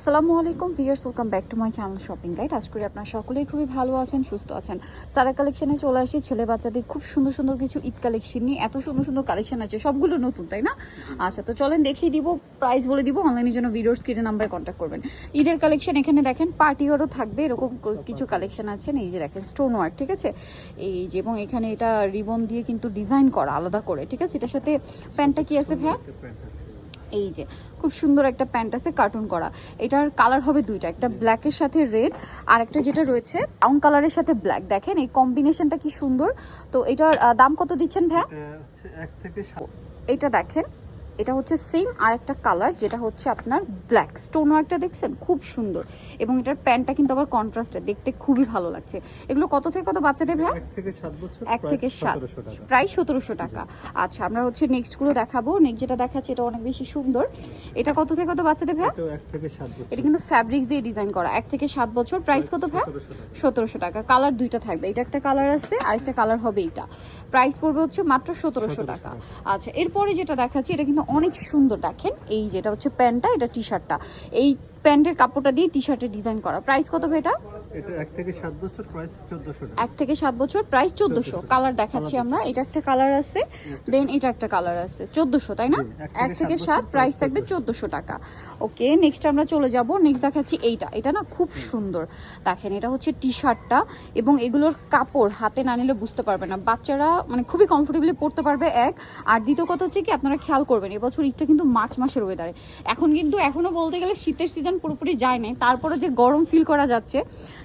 আসসালামু আলাইকুম viewers welcome back to my channel shopping guide. আজ করি আপনারা সকলেই খুবই ভালো আছেন সুস্থ আছেন। সারা কালেকশনে চলে আসি ছেলে বাচ্চাদের খুব সুন্দর সুন্দর কিছু ঈদ কালেকশন নিয়ে। এত সুন্দর সুন্দর কালেকশন আছে সবগুলো নতুন তাই না? আচ্ছা তো চলেন দেখিয়ে দিব প্রাইস বলে দিব অনলাইনের জন্য ভিডিওর স্ক্রিনে নাম্বারে কন্ট্যাক্ট করবেন। ঈদের কালেকশন এখানে দেখেন পার্টিওয়ারও থাকবে এরকম কিছু কালেকশন আছে। এই যে দেখেন স্টোন ওয়ার্ক ঠিক আছে? এই যে এবং এখানে এটা রিবন দিয়ে কিন্তু ডিজাইন করা আলাদা করে ঠিক আছে? এটার সাথে প্যান্টটা কি আছে ভ্যা এই যে খুব সুন্দর একটা প্যান্ট আছে কার্টুন করা। এটার কালার হবে দুইটা একটা ব্ল্যাকের সাথে রেড আর একটা যেটা রয়েছে ব্রাউন কালারের সাথে ব্ল্যাক দেখেন এই কম্বিনেশনটা কি সুন্দর। তো এটার দাম কত দিচ্ছেন ভ্যা এটা হচ্ছে এক থেকে এটা দেখেন। এটা হচ্ছে সেম আর একটা কালার যেটা হচ্ছে আপনার ব্ল্যাক স্টোন ওয়ার্কটা দেখছেন? খুব সুন্দর। এবং এটার প্যান্টটা কিন্তু আবার কন্ট্রাস্টে দেখতে খুবই ভালো লাগছে। এগুলো কত থেকে কত বাচ্চাদের ভ্যা এক থেকে সাত প্রায় সতেরোশো টাকা। আচ্ছা আমরা হচ্ছে নেক্সটগুলো দেখাবো। নেক্সট যেটা দেখাচ্ছে এটা অনেক বেশি সুন্দর। এটা কত থেকে কত বাচ্চাদের ভ্যা এটা কিন্তু ফ্যাব্রিক্স দিয়ে ডিজাইন করা। এক থেকে সাত বছর। প্রাইস কত ভ্যা সতেরোশো টাকা। কালার দুইটা থাকবে। এটা একটা কালার আছে আর একটা কালার হবে এটা। প্রাইস পড়বে হচ্ছে মাত্র সতেরোশো 1700 টাকা। টাকা। আচ্ছা এরপরে যেটা দেখাচ্ছি এটা কিন্তু অনেক সুন্দর দেখেন। এই যেটা হচ্ছে প্যান্টটা এটা টি। শার্টটা এই প্যান্টের কাপড়টা দিয়ে টি শার্টের ডিজাইন করা। প্রাইস কত এটা? এটা এক থেকে সাত বছর প্রাইস চোদ্দশো টাকা। থেকে বছর প্রাইস 1400 কালার দেখাচ্ছি আমরা। এটা একটা কালার আছে দেন এটা একটা কালার আছে। চোদ্দশো তাই না? এক থেকে সাত প্রাইস থাকবে 1400 চোদ্দশো টাকা। ওকে নেক্সট আমরা চলে যাব। নেক্সট দেখাচ্ছি এইটা। এটা না খুব সুন্দর। দেখেন এটা হচ্ছে টি শার্টটা এবং এগুলোর কাপড় হাতে না নিলে বুঝতে পারবে না। বাচ্চারা মানে খুবই কমফোর্টেবলি পরতে পারবে এক। আর দ্বিতীয় কথা হচ্ছে কি আপনারা খেয়াল করবেন এবছর ঈদটা কিন্তু মার্চ মাসের ওয়েদারে এখন কিন্তু এখনও বলতে গেলে শীতের সিজন পুরোপুরি যায় নাই। তারপরে যে গরম ফিল করা যাচ্ছে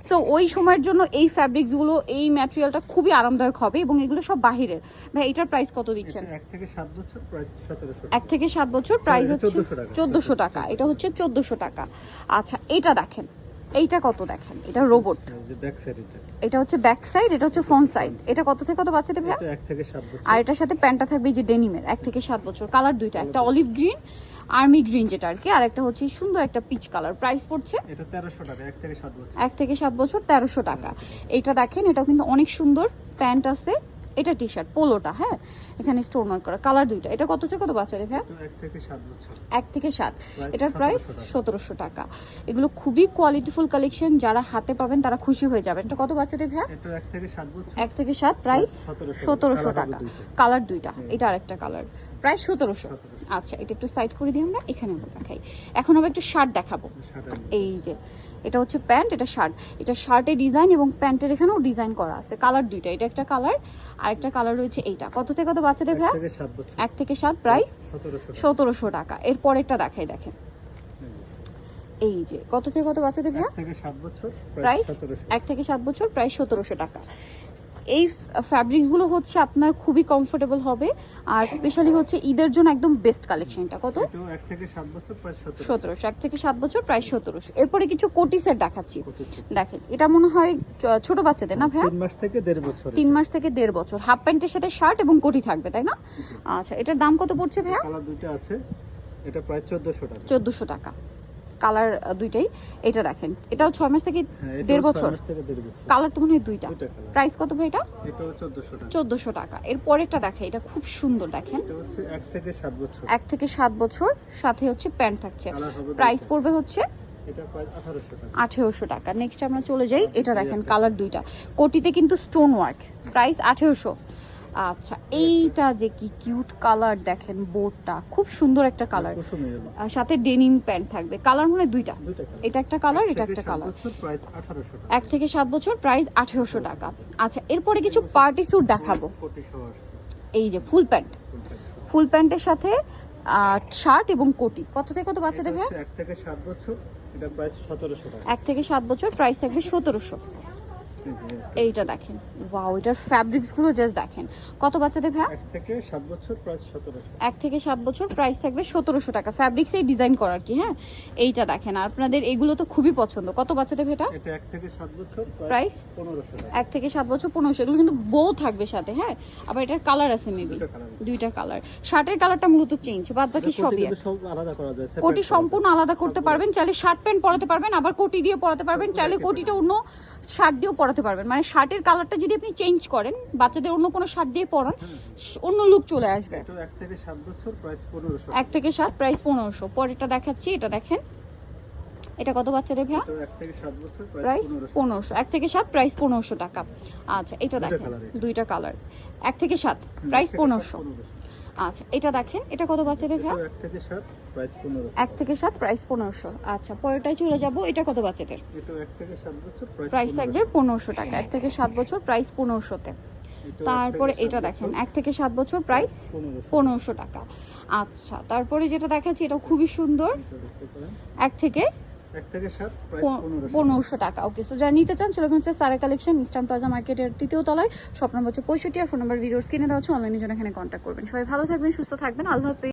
সো ওই সময়ের জন্য এই ফ্যাব্রিক্সগুলো এই ম্যাটেরিয়ালটা খুবই আরামদায়ক হবে এবং এগুলো সব বাহিরের। ভাই এটার প্রাইস কত দিচ্ছেন? এক থেকে সাত বছর প্রাইস হচ্ছে 1400 টাকা। চোদ্দশো টাকা। এটা হচ্ছে চোদ্দশো টাকা। আচ্ছা এটা দেখেন। এইটা কত দেখেন? এটা রোবট এটা। হচ্ছে ব্যাক সাইড এটা হচ্ছে ফ্রন্ট সাইড এটা কত থেকে কত বাচ্চাদের ভাই? এক থেকে সাত বছর। আর এটার সাথে প্যান্টটা থাকবে যে ডেনিমের এক থেকে সাত বছর। কালার দুইটা একটা অলিভ গ্রিন আর্মি গ্রিন যেটা আর কি আর একটা হচ্ছে সুন্দর একটা পিচ কালার প্রাইস পড়ছে। এটা তেরোশো টাকা এক থেকে সাত বছর। এক থেকে সাত বছর তেরোশো টাকা। এটা দেখেন এটাও কিন্তু অনেক সুন্দর প্যান্ট আছে। এটা টি শার্ট পোলোটা হ্যাঁ? এখানে স্টোন ওয়ার্ক করা। কালার দুইটা। এটা কত কত বাচ্চাদের এটা এক থেকে সাত এটার প্রাইস সতেরোশো টাকা। এগুলো খুবই কোয়ালিটিফুল কালেকশন যারা হাতে পাবেন তারা খুশি হয়ে যাবেন। এটা কত বাচ্চাদের এটা এক থেকে সাত প্রাইস সতেরোশো। টাকা। কালার দুইটা। এটা আরেকটা কালার প্রায় সতেরোশো। আচ্ছা এটা একটু সাইড করে দিই আমরা। এখানে দেখাই। এখন আবার একটু শার্ট দেখাবো। এই যে। এটা হচ্ছে প্যান্ট এটা শার্ট। এটা শার্টের ডিজাইন এবং প্যান্টের এখানেও ডিজাইন করা আছে। কালার দুইটা এটা একটা কালার আর একটা কালার রয়েছে এইটা। কত থেকে কত বাচ্চাদের ভাই ভাইয়া? এক থেকে সাত প্রাইস সতেরোশো টাকা। এর পরেরটা দেখাই দেখেন। এই যে কত থেকে কত বাচ্চাদের ভাইয়া? প্রাইস প্রাইস এক থেকে সাত বছর প্রায় সতেরোশো টাকা। এই ফ্যাব্রিকগুলো হচ্ছে আপনার খুবই কমফোর্টেবল হবে। আর স্পেশালি হচ্ছে ঈদের জন্য একদম বেস্ট কালেকশনটা কত? থেকে সাত বছর সতেরোশো। এক থেকে সাত বছর প্রায় সতেরোশো। এরপরে কিছু কোটি সেট দেখাচ্ছি। দেখেন এটা মনে হয় ছোট বাচ্চাদের না ভাইয়া? তিন মাস থেকে দেড় বছর তিন মাস থেকে দেড় বছর। হাফ প্যান্টের সাথে শার্ট এবং কোটি থাকবে তাই না? আচ্ছা এটার দাম কত পড়ছে ভাইয়া? দুইটা আছে। এটা প্রায় চোদ্দশো টাকা। চোদ্দোশো টাকা। কালার দুইটাই। এটা দেখেন এটাও ছয় মাস থেকে হ্যাঁ, দেড় বছর। মাস থেকে দেড় বছর। কালার তো মনে হয় দুইটা। প্রাইস কত ভাই এটা? চোদ্দশো টাকা। এর পরেরটা দেখে এটা খুব সুন্দর দেখেন। এক থেকে সাত বছর। সাথে হচ্ছে প্যান্ট থাকছে। প্রাইস পড়বে হচ্ছে আঠেরোশো টাকা। নেক্সট আমরা চলে যাই এটা দেখেন কালার দুইটা। কোটিতে কিন্তু স্টোন ওয়ার্ক প্রাইস আঠেরোশো। আচ্ছা এইটা যে কি কিউট কালার দেখেন বোর্ডটা খুব সুন্দর একটা কালার সাথে ডেনিম প্যান্ট থাকবে। কালার মনে দুইটা। এটা একটা কালার এটা একটা কালার এক থেকে সাত বছর প্রাইস আঠেরোশো টাকা। আচ্ছা এরপরে কিছু পার্টি স্যুট দেখাবো। এই যে ফুল প্যান্ট ফুল প্যান্টের সাথে শার্ট এবং কোটি কত থেকে কত বাচ্চাদের ভাই এক থেকে সাত বছর এক থেকে সাত বছর প্রাইস থাকবে সতেরোশো। এইটা দেখেন। ওয়াও এটার ফ্যাব্রিক্সগুলো জাস্ট দেখেন। কত বাচ্চাদের ভাই এক থেকে সাত বছর প্রাইস সতেরোশো। এক থেকে সাত বছর প্রাইস থাকবে সতেরোশো টাকা। ফ্যাব্রিক্স এই ডিজাইন করার কি হ্যাঁ? এইটা দেখেন আর আপনাদের এগুলো তো খুবই পছন্দ। কত বাচ্চাদের ভেটা এটা? এক থেকে সাত বছর Price? পনেরোশো টাকা। এক থেকে সাত বছর পনেরোশো। এগুলো কিন্তু বউ থাকবে সাথে হ্যাঁ? আবার এটার কালার আছে মেবি দুইটা কালার দুইটা কালার শার্টের কালারটা মূলত চেঞ্জ বাদ বাকি সবই আলাদা করা যায় কোটি সম্পূর্ণ আলাদা করতে পারবেন চাইলে শার্ট প্যান্ট পরাতে পারবেন আবার কোটি দিয়ে পরাতে পারবেন চাইলে কোটিটা অন্য শার্ট দিয়েও পরাতে পারবেন। মানে শার্টের কালারটা যদি আপনি চেঞ্জ করেন বাচ্চাদের অন্য কোনো শার্ট দিয়ে পরান অন্য লুক চলে আসবে। এক থেকে সাত প্রাইস পনেরোশো। পরেরটা দেখাচ্ছি এটা দেখেন। এটা কত বাচ্চাদের ভাইয়া? এটা এক থেকে সাত বছর প্রাইস পনেরোশো। এক থেকে সাত প্রাইস পনেরোশো টাকা। আচ্ছা এটা দেখেন। দুইটা কালার এক থেকে সাত প্রাইস পনেরোশো। আচ্ছা এটা দেখেন এটা কত বাচ্চাদের ভাইয়া এক থেকে সাত প্রাইস পনেরোশো। আচ্ছা পরেরটায় চলে যাব এটা কত বাচ্চাদের? প্রাইস থাকবে পনেরোশো টাকা এক থেকে সাত বছর প্রাইস পনেরোশোতে। তারপরে এটা দেখেন এক থেকে সাত বছর প্রাইস পনেরোশো। টাকা। আচ্ছা তারপরে যেটা দেখাচ্ছি এটা খুবই সুন্দর। এক থেকে পনেরোশো। টাকা ওকে সো যারা নিতে চান চলে হচ্ছে সারা কালেকশন ইস্টার্ন প্লাজা মার্কেটের তৃতীয় তলায়। স্বপ্ন হচ্ছে পঁয়ষট্টি আর ফোন নাম্বার ভিডিওস কিনে দেওয়া হচ্ছে অনলাইনের জন্য এখানে কন্ট্যাক্ট করবেন। সবাই ভালো থাকবেন সুস্থ থাকবেন আল্লাহ হাফেজ।